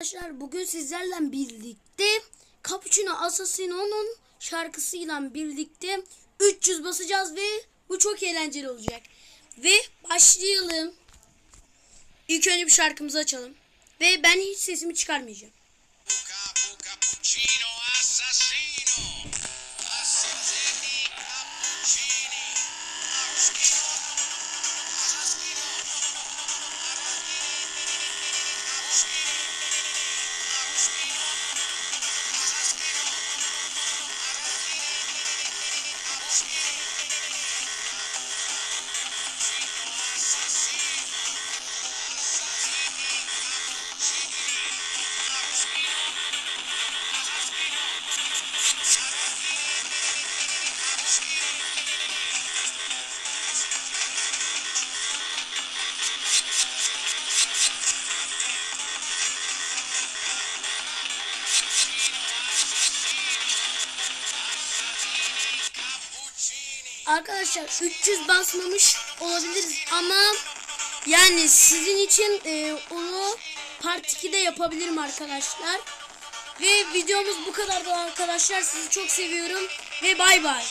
Arkadaşlar bugün sizlerle birlikte Cappuccino Assassino'nun şarkısıyla birlikte 300 basacağız ve bu çok eğlenceli olacak. Ve başlayalım. İlk önce bir şarkımızı açalım. Ve ben hiç sesimi çıkarmayacağım. Arkadaşlar 300 basmamış olabiliriz ama yani sizin için e, onu part 2'de yapabilirim arkadaşlar. Ve videomuz bu kadardı arkadaşlar. Sizi çok seviyorum ve bay bay.